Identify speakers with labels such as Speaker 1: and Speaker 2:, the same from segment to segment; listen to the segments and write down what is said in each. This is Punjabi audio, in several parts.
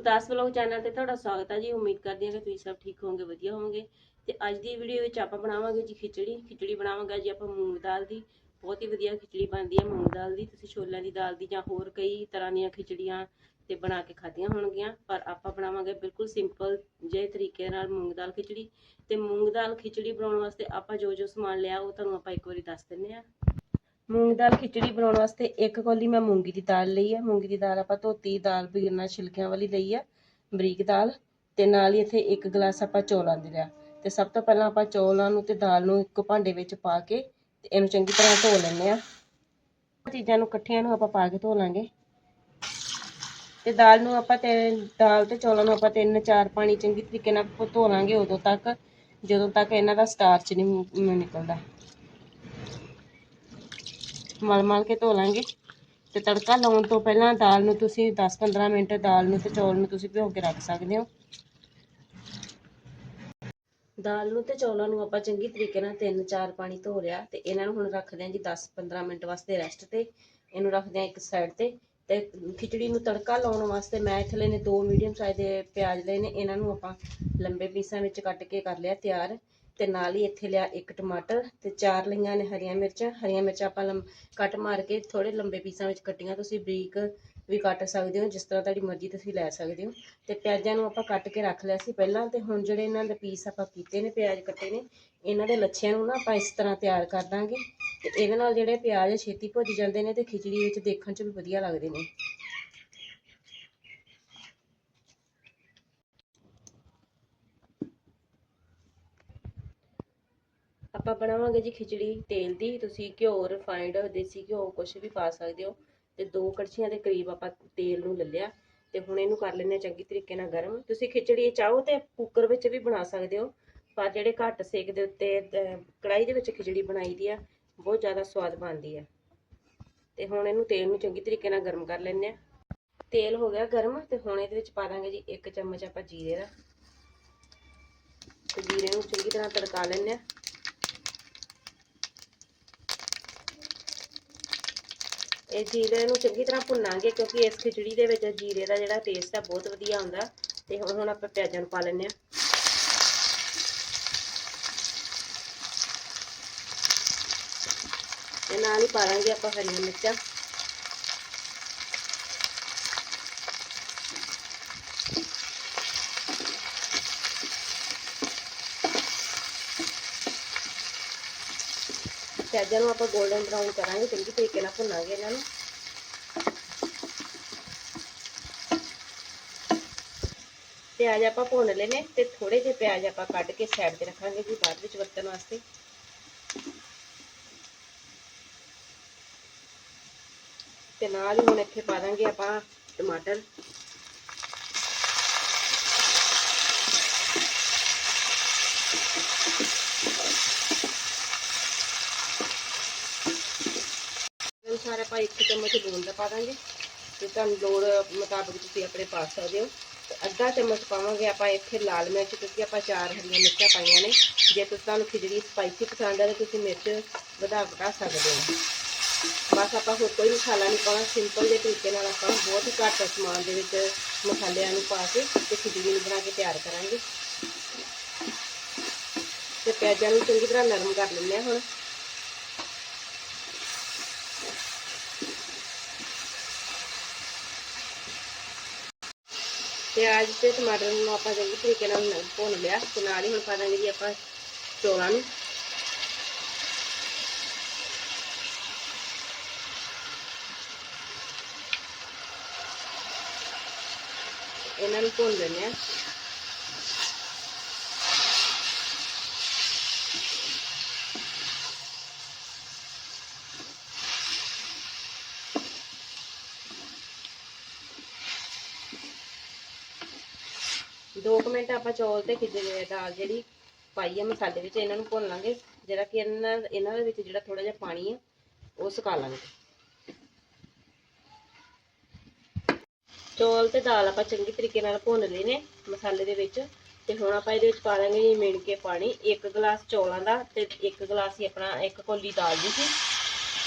Speaker 1: 10 ਵਲੌਗ ਚੈਨਲ ਤੇ ਤੁਹਾਡਾ ਸਵਾਗਤ ਹੈ ਜੀ। ਉਮੀਦ ਕਰਦੀ ਹਾਂ ਕਿ ਤੁਸੀਂ ਸਭ ਠੀਕ ਹੋਵੋਗੇ, ਵਧੀਆ ਹੋਵੋਗੇ। ਤੇ ਅੱਜ ਦੀ ਵੀਡੀਓ ਵਿੱਚ ਆਪਾਂ ਬਣਾਵਾਂਗੇ ਜੀ ਖਿਚੜੀ। ਖਿਚੜੀ ਬਣਾਵਾਂਗੇ ਜੀ ਆਪਾਂ ਮੂੰਗ ਦਾਲ ਦੀ। ਬਹੁਤ ਹੀ ਵਧੀਆ ਖਿਚੜੀ ਬਣਦੀ ਹੈ ਮੂੰਗ ਦਾਲ ਦੀ। ਤੁਸੀਂ ਛੋਲਿਆਂ ਦੀ ਦਾਲ ਦੀ ਜਾਂ ਹੋਰ ਕਈ ਤਰ੍ਹਾਂ ਦੀਆਂ ਖਿਚੜੀਆਂ ਤੇ ਬਣਾ ਕੇ ਖਾਧੀਆਂ ਹੋਣਗੀਆਂ। ਪਰ ਆਪਾਂ ਬਣਾਵਾਂਗੇ ਬਿਲਕੁਲ ਸਿੰਪਲ ਜਿਹੇ ਤਰੀਕੇ ਨਾਲ ਮੂੰਗ ਦਾਲ ਖਿਚੜੀ। ਤੇ ਮੂੰਗ ਦਾਲ ਖਿਚੜੀ ਬਣਾਉਣ ਵਾਸਤੇ ਆਪਾਂ ਜੋ ਜੋ ਸਮਾਨ ਲਿਆ ਉਹ ਤੁਹਾਨੂੰ ਆਪਾਂ ਇੱਕ ਵਾਰੀ ਦੱਸ ਦਿੰਨੇ ਆ ਮੂੰਗ ਦਾਲ ਖਿਚੜੀ ਬਣਾਉਣ ਵਾਸਤੇ ਇੱਕ ਕੌਲੀ ਮੈਂ ਮੂੰਗੀ ਦੀ ਦਾਲ ਲਈ ਹੈ ਮੂੰਗੀ ਦੀ ਦਾਲ ਆਪਾਂ ਧੋਤੀ, ਦਾਲ ਬਿਨਾਂ ਛਿਲਕਿਆਂ ਵਾਲੀ ਲਈ ਹੈ ਬਰੀਕ ਦਾਲ ਤੇ ਨਾਲ ਹੀ ਇੱਥੇ ਇੱਕ ਗਲਾਸ ਆਪਾਂ ਚੌਲਾਂ ਦੀ ਲਿਆ। ਤੇ ਸਭ ਤੋਂ ਪਹਿਲਾਂ ਆਪਾਂ ਚੌਲਾਂ ਨੂੰ ਤੇ ਦਾਲ ਨੂੰ ਇੱਕ ਭਾਂਡੇ ਵਿੱਚ ਪਾ ਕੇ ਤੇ ਇਹਨੂੰ ਚੰਗੀ ਤਰ੍ਹਾਂ ਧੋ ਲੈਂਦੇ ਆ ਚੀਜ਼ਾਂ ਨੂੰ ਇਕੱਠੀਆਂ ਨੂੰ ਆਪਾਂ ਪਾ ਕੇ ਧੋ ਲਾਂਗੇ। ਤੇ ਦਾਲ ਨੂੰ ਆਪਾਂ ਤੇ ਦਾਲ ਤੇ ਚੌਲਾਂ ਨੂੰ ਆਪਾਂ ਤਿੰਨ ਚਾਰ ਪਾਣੀ ਚੰਗੀ ਤਰੀਕੇ ਨਾਲ ਧੋ ਲਾਂਗੇ ਉਦੋਂ ਤੱਕ। ਜਦੋਂ ਤੱਕ ਇਹਨਾਂ ਦਾ ਸਟਾਰਚ ਨਹੀਂ ਨਿਕਲਦਾ। ਮਲ ਮਲ ਕੇ ਧੋ ਲਾਂਗੇ ਤੇ ਤੜਕਾ ਲਾਉਣ ਤੋਂ ਪਹਿਲਾਂ ਦਾਲ ਨੂੰ ਤੁਸੀਂ 10-15 ਮਿੰਟ ਦਾਲ ਨੂੰ ਤੇ ਚੌਲ ਨੂੰ ਤੁਸੀਂ ਭਿਓ ਕੇ ਰੱਖ ਸਕਦੇ ਹੋ। ਦਾਲ ਨੂੰ ਤੇ ਚੌਲਾਂ ਨੂੰ ਆਪਾਂ ਚੰਗੀ ਤਰੀਕੇ ਨਾਲ 3-4 ਪਾਣੀ ਧੋ ਲਿਆ ਤੇ ਇਹਨਾਂ ਨੂੰ ਹੁਣ ਰੱਖਦੇ ਹਾਂ ਜੀ 10-15 ਮਿੰਟ ਵਾਸਤੇ ਰੈਸਟ ਤੇ, ਇਹਨੂੰ ਰੱਖਦੇ ਹਾਂ ਇੱਕ ਸਾਈਡ ਤੇ ਤੇ ਖਿਚੜੀ ਨੂੰ ਤੜਕਾ ਲਾਉਣ ਵਾਸਤੇ ਮੈਂ ਇੱਥੇ ਲਏ ਦੋ ਮੀਡੀਅਮ ਸਾਈਜ਼ ਦੇ ਪਿਆਜ਼ ਲਏ ਨੇ, ਇਹਨਾਂ ਨੂੰ ਆਪਾਂ ਲੰਬੇ ਪੀਸਾਂ ਵਿੱਚ ਕੱਟ ਕੇ ਕਰ ਲਿਆ ਤਿਆਰ। ਤੇ ਨਾਲ ਹੀ ਇੱਥੇ ਲਿਆ ਇੱਕ ਟਮਾਟਰ ਤੇ ਚਾਰ ਲਈਆਂ ਨੇ ਹਰੀਆਂ ਮਿਰਚਾਂ। ਹਰੀਆਂ ਮਿਰਚਾਂ ਆਪਾਂ ਲੰਮ ਕੱਟ ਮਾਰ ਕੇ ਥੋੜੇ ਲੰਬੇ ਪੀਸਾਂ ਵਿੱਚ ਕੱਟੀਆਂ। ਤੁਸੀਂ ਬਰੀਕ ਵੀ ਕੱਟ ਸਕਦੇ ਹੋ, ਜਿਸ ਤਰ੍ਹਾਂ ਤੁਹਾਡੀ ਮਰਜ਼ੀ ਤੁਸੀਂ ਲੈ ਸਕਦੇ ਹੋ। ਤੇ ਪਿਆਜ਼ਾਂ ਨੂੰ ਆਪਾਂ ਕੱਟ ਕੇ ਰੱਖ ਲਿਆ ਸੀ ਪਹਿਲਾਂ ਤੇ ਹੁਣ ਜਿਹੜੇ ਇਹਨਾਂ ਦੇ ਪੀਸ ਆਪਾਂ ਕੀਤੇ ਨੇ, ਪਿਆਜ਼ ਕੱਟੇ ਨੇ, ਇਹਨਾਂ ਦੇ ਲੱਛਿਆਂ ਨੂੰ ਨਾ ਆਪਾਂ ਇਸ ਤਰ੍ਹਾਂ ਤਿਆਰ ਕਰ ਦਾਂਗੇ। ਤੇ ਇਹਦੇ ਨਾਲ ਜਿਹੜੇ ਪਿਆਜ਼ ਛੇਤੀ ਭੁੱਜ ਜਾਂਦੇ ਨੇ ਤੇ ਖਿਚੜੀ ਵਿੱਚ ਦੇਖਣ 'ਚ ਵੀ ਵਧੀਆ ਲੱਗਦੇ ਨੇ। ਆਪਾਂ ਬਣਾਵਾਂਗੇ ਜੀ ਖਿਚੜੀ ਤੇਲ ਦੀ ਤੁਸੀਂ ਘਿਓ ਰਿਫਾਈਂਡ ਦੇਸੀ ਘਿਓ ਕੁਝ ਵੀ ਪਾ ਸਕਦੇ ਹੋ। ਤੇ ਦੋ ਕੜਛੀਆਂ ਦੇ ਕਰੀਬ ਆਪਾਂ ਤੇਲ ਨੂੰ ਲੈ ਲਿਆ ਤੇ ਹੁਣ ਇਹਨੂੰ ਕਰ ਲੈਂਦੇ ਹਾਂ ਚੰਗੀ ਤਰੀਕੇ ਨਾਲ ਗਰਮ। ਤੁਸੀਂ ਖਿਚੜੀ ਚਾਹੋ ਤੇ ਕੁੱਕਰ ਵਿੱਚ ਵੀ ਬਣਾ ਸਕਦੇ ਹੋ ਪਰ ਜਿਹੜੇ ਘੱਟ ਸੇਕ ਦੇ ਉੱਤੇ ਅਹ, ਕੜਾਈ ਦੇ ਵਿੱਚ ਖਿਚੜੀ ਬਣਾਈ ਦੀ ਆ ਬਹੁਤ ਜ਼ਿਆਦਾ ਸਵਾਦ ਬਣਦੀ ਆ। ਤੇ ਹੁਣ ਇਹਨੂੰ ਤੇਲ ਨੂੰ ਚੰਗੀ ਤਰੀਕੇ ਨਾਲ ਗਰਮ ਕਰ ਲੈਂਦੇ ਆ ਤੇਲ ਹੋ ਗਿਆ ਗਰਮ ਤੇ ਹੁਣ ਇਹਦੇ ਵਿੱਚ ਪਾ ਦਾਂਗੇ ਜੀ ਇੱਕ ਚਮਚ ਆਪਾਂ ਜੀਰੇ ਦਾ। ਤੇ ਜੀਰੇ ਨੂੰ ਚੰਗੀ ਤਰ੍ਹਾਂ ਤੜਕਾ ਲੈਂਦੇ ਆ ਇਹ ਜੀਰੇ ਨੂੰ ਚੰਗੀ ਤਰ੍ਹਾਂ ਭੁੰਨਾਂਗੇ ਕਿਉਂਕਿ ਇਸ ਖਿਚੜੀ ਦੇ ਵਿੱਚ ਜੀਰੇ ਦਾ ਜਿਹੜਾ ਟੇਸਟ ਆ ਬਹੁਤ ਵਧੀਆ ਆਉਂਦਾ ਤੇ ਹੁਣ ਹੁਣ ਆਪਾਂ ਪਿਆਜ਼ਾਂ ਨੂੰ ਪਾ ਲੈਂਦੇ ਆ ਤੇ ਨਾਲ ਹੀ ਪਾ ਲਾਂਗੇ ਆਪਾਂ ਹਰੀਆਂ ਮਿਰਚਾਂ। ਪਿਆਜ਼ਾਂ ਨੂੰ ਆਪਾਂ 골ਡਨ ਬਰਾਊਨ ਕਰਾਂਗੇ, ਚੰਗੀ ਤਰੀਕੇ ਨਾਲ ਭੁੰਨਾਂਗੇ ਇਹਨਾਂ ਨੂੰ। ਪਿਆਜ਼ ਆਪਾਂ ਭੁੰਨ ਲਏ ਨੇ ਤੇ ਥੋੜੇ ਜਿਹੇ ਪਿਆਜ਼ ਆਪਾਂ ਕੱਢ ਕੇ ਸਾਈਡ ਤੇ ਰੱਖਾਂਗੇ ਜੀ, ਬਾਅਦ ਵਿੱਚ ਵਰਤਣ ਵਾਸਤੇ। ਤੇ ਨਾਲ ਹੀ ਹੁਣ ਇੱਥੇ ਪਾ ਦਾਂਗੇ ਆਪਾਂ ਟਮਾਟਰ। ਅਨੁਸਾਰ ਆਪਾਂ ਇੱਕ ਚਮਚ ਲੂਣ ਦਾ ਪਾ ਦਾਂਗੇ ਤੇ ਤੁਹਾਨੂੰ ਲੋੜ ਮੁਤਾਬਕ ਤੁਸੀਂ ਆਪਣੇ ਪਾ ਸਕਦੇ ਹੋ। ਅੱਧਾ ਚਮਚ ਪਾਵਾਂਗੇ ਆਪਾਂ ਇੱਥੇ ਲਾਲ ਮਿਰਚ, ਕਿਉਂਕਿ ਆਪਾਂ ਚਾਰ ਹਰੀਆਂ ਮਿਰਚਾਂ ਪਾਈਆਂ ਨੇ। ਜੇ ਤੁਸੀਂ ਤੁਹਾਨੂੰ ਖਿਚੜੀ ਸਪਾਈਸੀ ਪਸੰਦ ਹੈ ਤਾਂ ਤੁਸੀਂ ਮਿਰਚ ਵਧਾ ਘਟਾ ਸਕਦੇ ਹੋ। ਬਸ ਆਪਾਂ ਹੋਰ ਕੋਈ ਮਸਾਲਾ ਨਹੀਂ ਪਾਉਣਾ। ਸਿੰਪਲ ਜਿਹੇ ਤਰੀਕੇ ਨਾਲ ਆਪਾਂ ਬਹੁਤ ਹੀ ਘੱਟ ਸਮਾਨ ਦੇ ਵਿੱਚ ਮਸਾਲਿਆਂ ਨੂੰ ਪਾ ਕੇ ਤੇ ਖਿਚੜੀ ਨੂੰ ਬਣਾ ਕੇ ਤਿਆਰ ਕਰਾਂਗੇ। ਤੇ ਪਿਆਜ਼ਾਂ ਨੂੰ ਚੰਗੀ ਤਰ੍ਹਾਂ ਨਰਮ ਕਰ ਲੈਂਦੇ ਹਾਂ ਹੁਣ। ਪਿਆਜ਼ ਤੇ ਟਮਾਟਰ ਨੂੰ ਆਪਾਂ ਚੰਗੀ ਤਰੀਕੇ ਨਾਲ ਭੁੰਨ ਲਿਆ ਤੇ ਨਾਲ ਹੀ ਹੁਣ ਪਾ ਦਾਂਗੇ ਜੀ ਆਪਾਂ ਚੌਲਾਂ ਨੂੰ। ਇਹਨਾਂ ਨੂੰ ਭੁੰਨ ਲੈਂਦੇ ਆ ਦੋ ਕੁ ਮਿੰਟ ਆਪਾਂ ਚੌਲ ਤੇ ਖਿਚੜੀ ਦਾਲ ਜਿਹੜੀ ਪਾਈ ਆ ਮਸਾਲੇ ਵਿੱਚ, ਇਹਨਾਂ ਨੂੰ ਭੁੰਨ ਲਾਂਗੇ। ਜਿਹੜਾ ਕਿ ਇਹਨਾਂ ਇਹਨਾਂ ਦੇ ਵਿੱਚ ਜਿਹੜਾ ਥੋੜਾ ਜਿਹਾ ਪਾਣੀ ਆ, ਉਹ ਸੁਕਾ ਲਾਂਗੇ। ਚੌਲ ਤੇ ਦਾਲ ਆਪਾਂ ਚੰਗੀ ਤਰੀਕੇ ਨਾਲ ਭੁੰਨ ਲਏ ਨੇ ਮਸਾਲੇ ਦੇ ਵਿੱਚ। ਤੇ ਹੁਣ ਆਪਾਂ ਇਹਦੇ ਵਿੱਚ ਪਾ ਲਾਂਗੇ ਜੀ ਮਿਣ ਕੇ ਪਾਣੀ। ਇੱਕ ਗਲਾਸ ਚੌਲਾਂ ਦਾ ਤੇ ਇੱਕ ਗਲਾਸ ਹੀ ਆਪਣਾ, ਇੱਕ ਕੋਲੀ ਦਾਲ ਦੀ ਸੀ।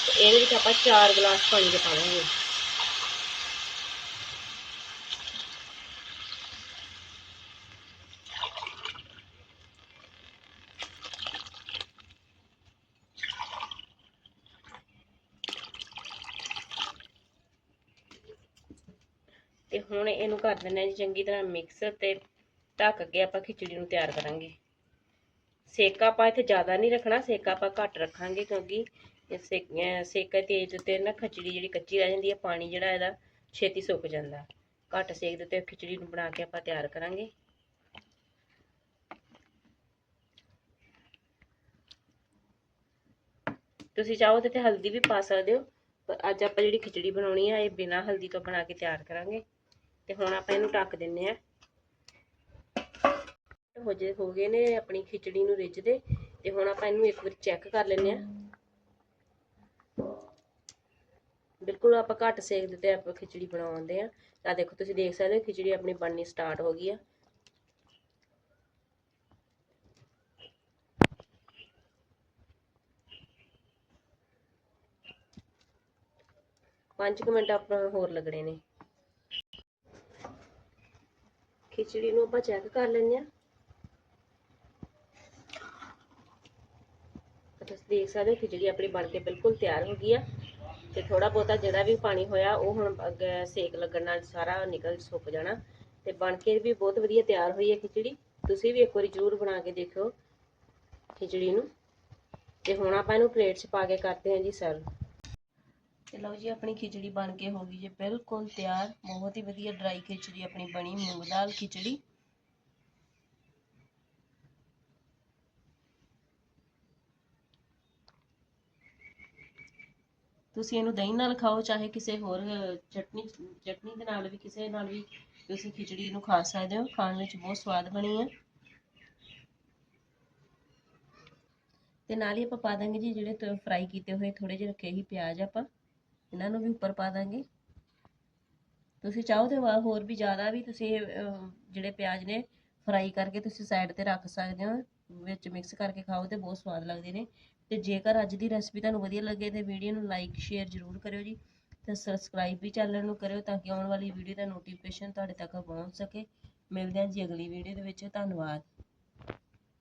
Speaker 1: ਤੇ ਇਹਦੇ ਵਿੱਚ ਆਪਾਂ 4 ਗਲਾਸ ਪਾਣੀ ਦੇ ਪਾਵਾਂਗੇ। ਤੇ ਹੁਣ ਇਹਨੂੰ ਕਰ ਦਿੰਦੇ ਹਾਂ ਜੀ ਚੰਗੀ ਤਰ੍ਹਾਂ ਮਿਕਸ ਤੇ ਢੱਕ ਕੇ ਆਪਾਂ ਖਿਚੜੀ ਨੂੰ ਤਿਆਰ ਕਰਾਂਗੇ। ਸੇਕਾ ਆਪਾਂ ਇੱਥੇ ਜ਼ਿਆਦਾ ਨਹੀਂ ਰੱਖਣਾ, ਸੇਕਾ ਆਪਾਂ ਘੱਟ ਰੱਖਾਂਗੇ ਕਿਉਂਕਿ ਸੇਕਾ ਤੇਜ਼ ਉੱਤੇ ਨਾ ਖਿਚੜੀ ਜਿਹੜੀ ਕੱਚੀ ਰਹਿ ਜਾਂਦੀ ਹੈ ਪਾਣੀ ਜਿਹੜਾ ਇਹਦਾ ਛੇਤੀ ਸੁੱਕ ਜਾਂਦਾ। ਘੱਟ ਸੇਕ ਦੇ ਉੱਤੇ ਖਿਚੜੀ ਨੂੰ ਬਣਾ ਕੇ ਆਪਾਂ ਤਿਆਰ ਕਰਾਂਗੇ। ਤੁਸੀਂ ਚਾਹੋ ਤੇ ਹਲਦੀ ਵੀ ਪਾ ਸਕਦੇ ਹੋ, ਪਰ ਅੱਜ ਆਪਾਂ ਜਿਹੜੀ ਖਿਚੜੀ ਬਣਾਉਣੀ ਆ, ਇਹ ਬਿਨਾਂ ਹਲਦੀ ਤੋਂ ਬਣਾ ਕੇ ਤਿਆਰ ਕਰਾਂਗੇ। ਤੇ ਹੁਣ ਆਪਾਂ ਇਹਨੂੰ ਢੱਕ ਦਿੰਨੇ ਆ ਹੋ ਜੇ ਹੋ ਗਏ ਨੇ ਆਪਣੀ ਖਿਚੜੀ ਨੂੰ ਰਿੱਝਦੇ ਤੇ ਹੁਣ ਆਪਾਂ ਇਹਨੂੰ ਇੱਕ ਵਾਰ ਚੈੱਕ ਕਰ ਲੈਂਦੇ ਆ ਬਿਲਕੁਲ ਆਪਾਂ ਘੱਟ ਸੇਕ ਦਿੱਤੇ, ਆਪਾਂ ਖਿਚੜੀ ਬਣਾਉਂਦੇ ਆ ਤਾਂ ਦੇਖੋ, ਤੁਸੀਂ ਦੇਖ ਸਕਦੇ ਹੋ, ਖਿਚੜੀ ਆਪਣੀ ਬਣਨੀ ਸਟਾਰਟ ਹੋ ਗਈ ਆ। ਪੰਜ ਕੁ ਮਿੰਟ ਆਪਾਂ ਹੋਰ ਲੱਗਣੇ ਨੇ। ਖਿਚੜੀ ਨੂੰ ਆਪਾਂ ਚੈੱਕ ਕਰ ਲੈਂਦੇ ਆ ਤੁਸੀਂ ਦੇਖ ਸਕਦੇ ਹੋ ਖਿਚੜੀ ਆਪਣੀ ਬਣ ਕੇ ਬਿਲਕੁਲ ਤਿਆਰ ਹੋ ਗਈ ਆ। ਤੇ ਥੋੜਾ ਬਹੁਤਾ ਜਿਹੜਾ ਵੀ ਪਾਣੀ ਹੋਇਆ, ਉਹ ਹੁਣ ਅੱਗੇ ਸੇਕ ਲੱਗਣ ਨਾਲ ਸਾਰਾ ਨਿਕਲ ਸੁੱਕ ਜਾਣਾ। ਤੇ ਬਣ ਕੇ ਵੀ ਬਹੁਤ ਵਧੀਆ ਤਿਆਰ ਹੋਈ ਹੈ ਖਿਚੜੀ। ਤੁਸੀਂ ਵੀ ਇੱਕ ਵਾਰੀ ਜ਼ਰੂਰ ਬਣਾ ਕੇ ਦੇਖਿਓ ਖਿਚੜੀ ਨੂੰ। ਤੇ ਹੁਣ ਆਪਾਂ ਇਹਨੂੰ ਪਲੇਟ 'ਚ ਪਾ ਕੇ ਕਰਦੇ ਹਾਂ ਜੀ ਸਰਵ ਤੇ ਲਓ ਜੀ, ਆਪਣੀ ਖਿਚੜੀ ਬਣ ਕੇ ਹੋ ਗਈ ਜੀ, ਬਿਲਕੁਲ ਤਿਆਰ। ਬਹੁਤ ਹੀ ਵਧੀਆ ਡਰਾਈ ਖਿਚੜੀ ਆਪਣੀ ਬਣੀ, ਮੂੰਗ ਦਾਲ ਖਿਚੜੀ। ਤੁਸੀਂ ਇਹਨੂੰ ਦਹੀਂ ਨਾਲ ਖਾਓ, ਚਾਹੇ ਕਿਸੇ ਹੋਰ ਚਟਨੀ ਚਟਨੀ ਦੇ ਨਾਲ ਵੀ, ਕਿਸੇ ਨਾਲ ਵੀ ਤੁਸੀਂ ਖਿਚੜੀ ਨੂੰ ਖਾ ਸਕਦੇ ਹੋ। ਖਾਣ ਵਿੱਚ ਬਹੁਤ ਸਵਾਦ ਬਣੀ ਹੈ ਤੇ ਨਾਲ ਹੀ ਆਪਾਂ ਪਾ ਦਾਂਗੇ ਜੀ, ਜਿਹੜੇ ਫਰਾਈ ਕੀਤੇ ਹੋਏ ਥੋੜੇ ਜਿਹੇ ਰੱਖੇ ਸੀ ਪਿਆਜ਼ ਆਪਾਂ। ਇਹਨਾਂ ਨੂੰ ਵੀ ਉੱਪਰ ਪਾ ਦਾਂਗੇ। ਤੁਸੀਂ ਚਾਹੋ ਤੇ ਵਾ- ਹੋਰ ਵੀ ਜ਼ਿਆਦਾ ਵੀ ਤੁਸੀਂ ਜਿਹੜੇ ਪਿਆਜ਼ ਨੇ ਫਰਾਈ ਕਰਕੇ ਤੁਸੀਂ ਸਾਈਡ ਤੇ ਰੱਖ ਸਕਦੇ ਹੋ, ਵਿੱਚ ਮਿਕਸ ਕਰਕੇ ਖਾਓ ਤੇ ਬਹੁਤ ਸਵਾਦ ਲੱਗਦੇ ਨੇ। ਤੇ ਜੇਕਰ ਅੱਜ ਦੀ ਰੈਸਪੀ ਤੁਹਾਨੂੰ ਵਧੀਆ ਲੱਗੇ ਤੇ ਵੀਡੀਓ ਨੂੰ ਲਾਈਕ ਸ਼ੇਅਰ ਜ਼ਰੂਰ ਕਰਿਓ ਜੀ ਤੇ ਸਬਸਕ੍ਰਾਈਬ ਵੀ ਚੈਨਲ ਨੂੰ ਕਰਿਓ ਤਾਂ ਕਿ ਆਉਣ ਵਾਲੀ ਵੀਡੀਓ ਦਾ ਨੋਟੀਫਿਕੇਸ਼ਨ ਤੁਹਾਡੇ ਤੱਕ ਪਹੁੰਚ ਸਕੇ। ਮਿਲਦੇ ਹਾਂ ਜੀ ਅਗਲੀ ਵੀਡੀਓ ਦੇ ਵਿੱਚ। ਧੰਨਵਾਦ।